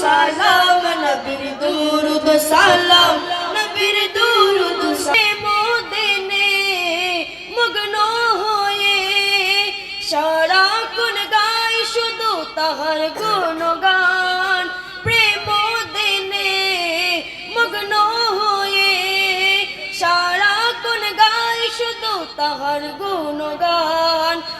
সালাম, নবীর দুরুদ সালাম, নবীর দুরুদ মোদিনে মগ্ন হয়ে সারাক্ষণ গাই, শুধু তাহার গুণগান। প্রেম দিনে মগ্ন হয়ে সারাক্ষণ গাই, শুধু তাহার গুণগান। সারা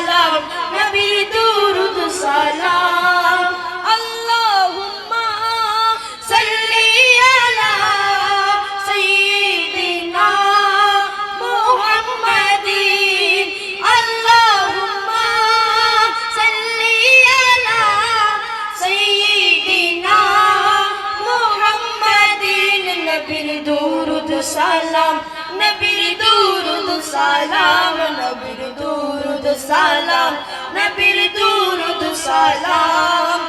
সালাম, নবীর দুরুদ সালাম, নবীর দুরুদ সালাম।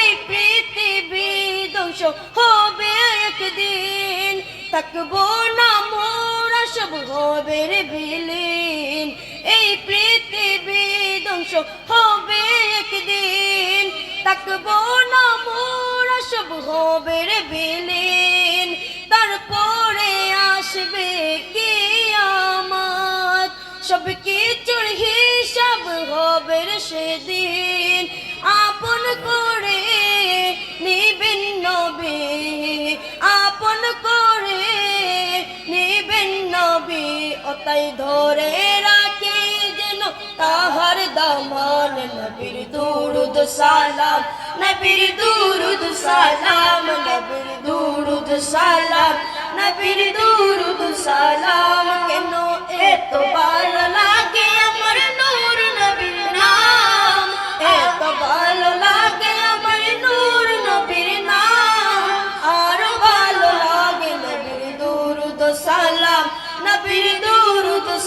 এই পৃথিবী ধ্বংস হবে একদিন, থাকব না মোরা, সব হবে রে বিলীন। এই পৃথিবী ধ্বংস হবে একদিন, থাকব না মোরা, সব হবে রে বিলীন। সব কিছুর হিসাব হবে সেদিন আপন করে নিবেন নবী, আপন করে নিবেন নবী। ওতাই ধরে রাখে যেন তাহার দামান নবীর দুরুদ সালাম, নবীর দুরুদ সালাম, নবীর দুরুদ সালাম, নবীর দুরুদ সালাম। কেন এত ভালো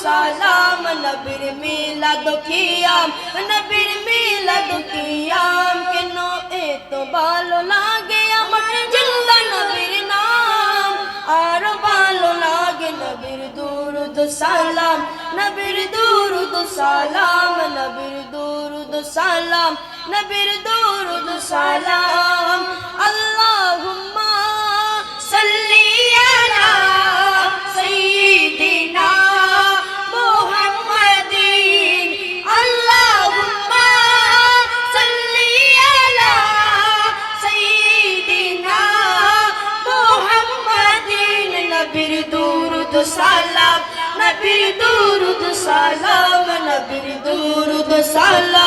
সালাম, নবীর মিলাদ কিয়াম, নবীর মিলাদ কিয়াম, কেন এত ভালো লাগে আমার জিন্দা নবীর নাম? আর ভালো লাগে নবীর দুরুদ সালাম, নবীর দুরুদ সালাম, নবীর দুরুদ সালাম, নবীর দুরুদ সালাম। আল্লাহুম্মা নবীর দুরুদ সালাম নবীর দুরুদ সালাম নবীর দুরুদ সালাম।